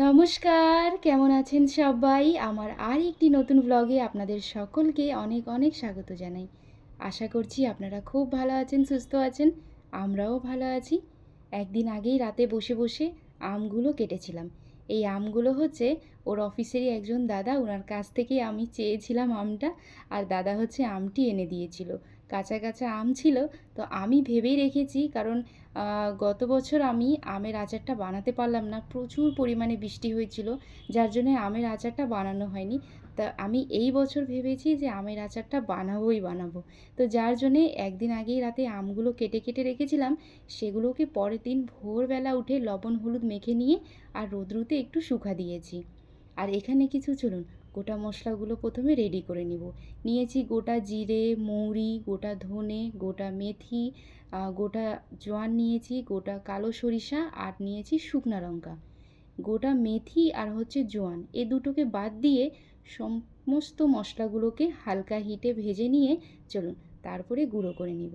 নমস্কার, কেমন আছেন সবাই? আমার আর একটি নতুন ব্লগে আপনাদের সকলকে অনেক অনেক স্বাগত জানাই। আশা করছি আপনারা খুব ভালো আছেন, সুস্থ আছেন, আমরাও ভালো আছি। একদিন আগেই রাতে বসে বসে আমগুলো কেটেছিলাম। এই আমগুলো হচ্ছে ওর অফিসেরই একজন দাদা ওনার কাছ থেকে আমি চেয়েছিলাম আমটা আর দাদা হচ্ছে আমটি এনে দিয়েছিল। কাঁচা কাঁচা আম ছিল, তো আমি ভেবেই রেখেছি কারণ গত বছর আমি আমের আচারটা বানাতে পারলাম না। প্রচুর পরিমাণে বৃষ্টি হয়েছিল, যার জন্য আমের আচারটা বানানো হয়নি। তা আমি এই বছর ভেবেছি যে আমের আচারটা বানাবোই বানাবো। তো যার জন্যে একদিন আগেই রাতে আমগুলো কেটে কেটে রেখেছিলাম, সেগুলোকে পরের দিন ভোরবেলা উঠে লবণ, হলুদ মেখে নিয়ে আর রোদ্রুতে একটু শুকা দিয়েছি। আর এখানে কিছু চলুন, গোটা মশলাগুলো প্রথমে রেডি করে নিব। নিয়েছি গোটা জিরে, মৌরি, গোটা ধনে, গোটা মেথি গোটা জোয়ান নিয়েছি, গোটা কালো সরিষা আর নিয়েছি শুকনা লঙ্কা। গোটা মেথি আর হচ্ছে জোয়ান, এ দুটোকে বাদ দিয়ে সমস্ত মশলাগুলোকে হালকা হিটে ভেজে নিয়ে চলুন, তারপরে গুঁড়ো করে নিব।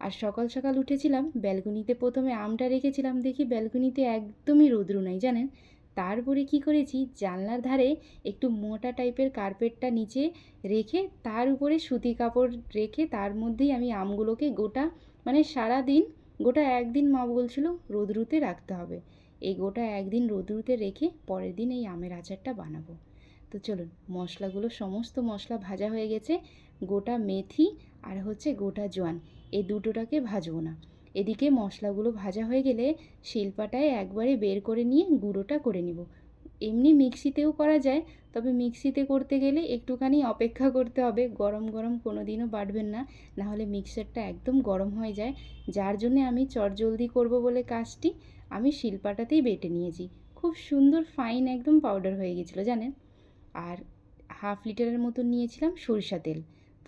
আর সকাল সকাল উঠেছিলাম, ব্যালকনিতে প্রথমে আমটা রেখেছিলাম, দেখি ব্যালকনিতে একদমই রৌদ্র নাই, জানেন? তারপরে কি করেছি, জানলার ধারে একটু মোটা টাইপের কার্পেটটা নিচে রেখে, তার উপরে সুতি কাপড় রেখে, তার মধ্যেই আমি আমগুলোকে গোটা মানে সারা দিন গোটা একদিন মা বলছিল রোদ্রুতে রাখতে হবে। এই গোটা একদিন রোদ্রুতে রেখে পরের দিন এই আমের আচারটা বানাবো। তো চলুন, মশলাগুলো সমস্ত মশলা ভাজা হয়ে গেছে, গোটা মেথি আর হচ্ছে গোটা জোয়ান। এই দুটোটাকে ভাজবো না। এদিকে মশলাগুলো ভাজা হয়ে গেলে শিলপাটায় একবারে বের করে নিয়ে গুঁড়োটা করে নিব। এমনি মিক্সিতেও করা যায়, তবে মিক্সিতে করতে গেলে একটুখানি অপেক্ষা করতে হবে। গরম গরম কোনো দিনও বাটবেন না নাহলে মিক্সারটা একদম গরম হয়ে যায়। যার জন্যে আমি চটজলদি করব বলে কাজটি আমি শিলপাটাতেই বেটে নিয়েছি। খুব সুন্দর, ফাইন একদম পাউডার হয়ে গেছিল, জানেন? আর হাফ লিটারের মতন নিয়েছিলাম সরিষা তেল।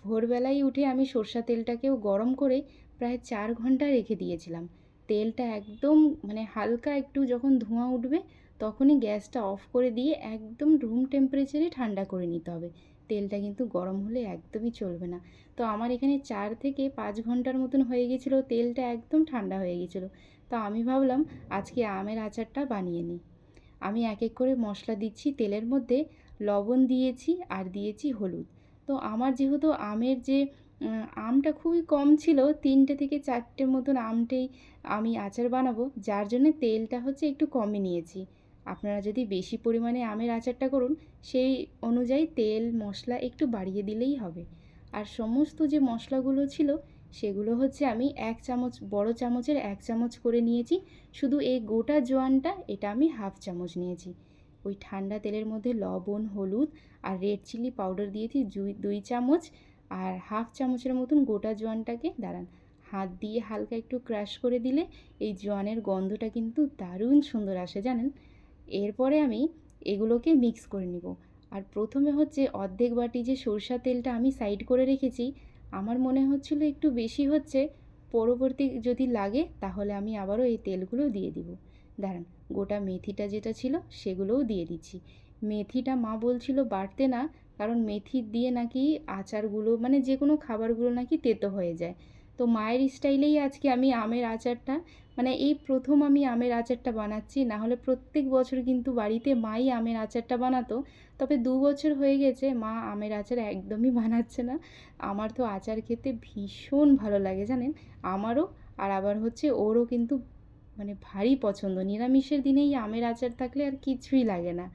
ভোরবেলায় উঠে আমি সরষা তেলটাকেও গরম করে প্রায় চার ঘণ্টা রেখে দিয়েছিলাম। তেলটা একদম মানে হালকা একটু যখন ধোঁয়া উঠবে তখনই গ্যাসটা অফ করে দিয়ে একদম রুম টেম্পারেচারে ঠান্ডা করে নিতে হবে। তেলটা কিন্তু গরম হলে একদমই চলবে না। তো আমার এখানে চার থেকে পাঁচ ঘণ্টার মতন হয়ে গেছিল, তেলটা একদম ঠান্ডা হয়ে গেছিল। তো আমি ভাবলাম আজকে আমের আচারটা বানিয়ে নিই। আমি এক এক করে মশলা দিচ্ছি তেলের মধ্যে। লবণ দিয়েছি আর দিয়েছি হলুদ। তো আমার যেহেতু আমের যে আমটা খুবই কম ছিল, তিনটে থেকে চারটে মতন আমটেই আমি আচার বানাবো, যার জন্য তেলটা হচ্ছে একটু কমে নিয়েছি। আপনারা যদি বেশি পরিমাণে আমের আচারটা করুন, সেই অনুযায়ী তেল, মশলা একটু বাড়িয়ে দিলেই হবে। আর সমস্ত যে মশলাগুলো ছিল, সেগুলো হচ্ছে আমি এক চামচ, বড় চামচের এক চামচ করে নিয়েছি। শুধু এই গোটা জোয়ানটা, এটা আমি হাফ চামচ নিয়েছি। ওই ঠান্ডা তেলের মধ্যে লবণ, হলুদ আর রেড চিলি পাউডার দিয়েছি দুই চামচ আর হাফ চামচের মতন গোটা জোয়ানটাকে, দাঁড়ান, হাত দিয়ে হালকা একটু ক্রাশ করে দিলে এই জোয়ানের গন্ধটা কিন্তু দারুণ সুন্দর আসে, জানেন? এরপরে আমি এগুলোকে মিক্স করে নিব। আর প্রথমে হচ্ছে অর্ধেক বাটি যে সরষা তেলটা আমি সাইড করে রেখেছি, আমার মনে হচ্ছিল একটু বেশি হচ্ছে, পরবর্তী যদি লাগে তাহলে আমি আবারও এই তেলগুলো দিয়ে দিব। দাঁড়ান, গোটা মেথিটা যেটা ছিল সেগুলোও দিয়ে দিচ্ছি। মেথিটা মা বলছিল বাড়তে না, কারণ মেথি দিয়ে নাকি আচারগুলো মানে যে কোনো খাবারগুলো নাকি তেতো হয়ে যায়। তো মায়ের স্টাইলেই আজকে আমি আমের আচারটা মানে এই প্রথম আমি আমের আচারটা বানাচ্ছি, না হলে প্রত্যেক বছর কিন্তু বাড়িতে মাই আমের আচারটা বানাতো। তবে দু বছর হয়ে গেছে, মা আমের আচার একদমই বানাচ্ছে না। আমার তো আচার খেতে ভীষণ ভালো লাগে, জানেন? আমারও, আর আবার হচ্ছে ওরও কিন্তু মানে ভারী পছন্দ। নিরামিষের দিনেই আমের আচার থাকলে আর কিছুই লাগে না।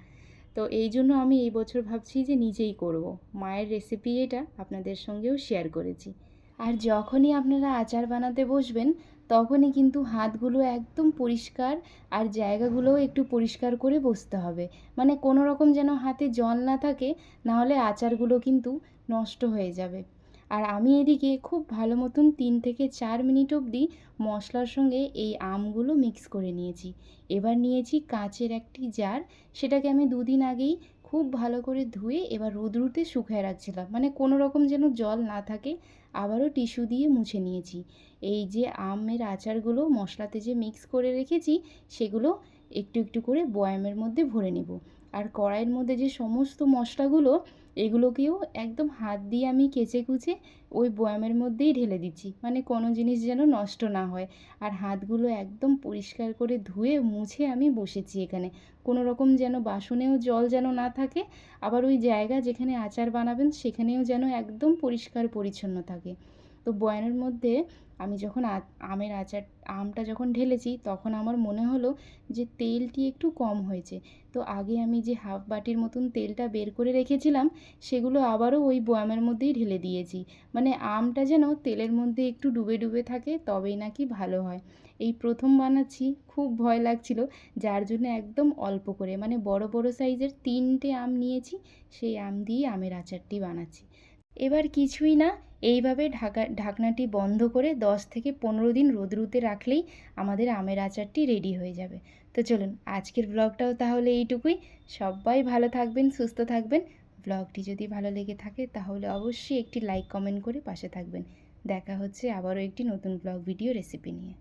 তো এই জন্য আমি এই বছর ভাবছি যে নিজেই করব। মায়ের রেসিপি এটা আপনাদের সঙ্গেও শেয়ার করেছি। আর যখনই আপনারা আচার বানাতে বসবেন, তখনই কিন্তু হাতগুলো একদম পরিষ্কার আর জায়গাগুলোও একটু পরিষ্কার করে বসতে হবে। মানে কোনো রকম যেন হাতে জল না থাকে, নাহলে আচারগুলো কিন্তু নষ্ট হয়ে যাবে। আর আমি এদিকে খুব ভালো মতন তিন থেকে চার মিনিট অবধি মশলার সঙ্গে এই আমগুলো মিক্স করে নিয়েছি। এবার নিয়েছি কাঁচের একটি জার সেটাকে আমি দুদিন আগেই খুব ভালো করে ধুয়ে এবার রোদ্রুতে শুকিয়ে রাখছিলাম। মানে কোনো রকম যেন জল না থাকে, আবারও টিস্যু দিয়ে মুছে নিয়েছি। এই যে আমের আচারগুলো মশলাতে যে মিক্স করে রেখেছি, সেগুলো একটু একটু করে বয়ামের মধ্যে ভরে নেব। আর কড়াইয়ের মধ্যে যে সমস্ত মশলাগুলো এগুলোকেও একদম হাত দিয়ে আমি কেচে কুচে ওই বয়ামের মধ্যেই ঢেলে দিচ্ছি। মানে কোনো জিনিস যেন নষ্ট না হয়। আর হাতগুলো একদম পরিষ্কার করে ধুয়ে মুছে আমি বসেছি এখানে। কোনো রকম যেন বাসনেও জল যেন না থাকে, আবার ওই জায়গা যেখানে আচার বানাবেন সেখানেও যেন একদম পরিষ্কার পরিচ্ছন্ন থাকে। তো বয়ামের মধ্যে আমি যখন আমের আচার, আমটা যখন ঢেলেছি তখন আমার মনে হলো যে তেলটি একটু কম হয়েছে। তো আগে আমি যে হাফ বাটির মতন তেলটা বের করে রেখেছিলাম সেগুলো আবারও ওই বয়ামের মধ্যেই ঢেলে দিয়েছি। মানে আমটা যেন তেলের মধ্যে একটু ডুবে ডুবে থাকে তবেই নাকি ভালো হয়। এই প্রথম বানাচ্ছি, খুব ভয় লাগছিল, যার জন্য একদম অল্প করে মানে বড় বড় সাইজের তিনটে আম নিয়েছি, সেই আম দিয়ে আমের আচারটি বানাচ্ছি। এবার কিছুই না, এইভাবে ঢাকা, ঢাকনাটি বন্ধ করে দশ থেকে পনেরো দিন রোদ্রুতে রাখলেই আমাদের আমের আচারটি রেডি হয়ে যাবে। তো চলুন, আজকের ব্লগটাও তাহলে এইটুকুই। সবাই ভালো থাকবেন, সুস্থ থাকবেন। ব্লগটি যদি ভালো লেগে থাকে তাহলে অবশ্যই একটি লাইক, কমেন্ট করে পাশে থাকবেন। দেখা হচ্ছে আবারও একটি নতুন ব্লগ ভিডিও রেসিপি নিয়ে।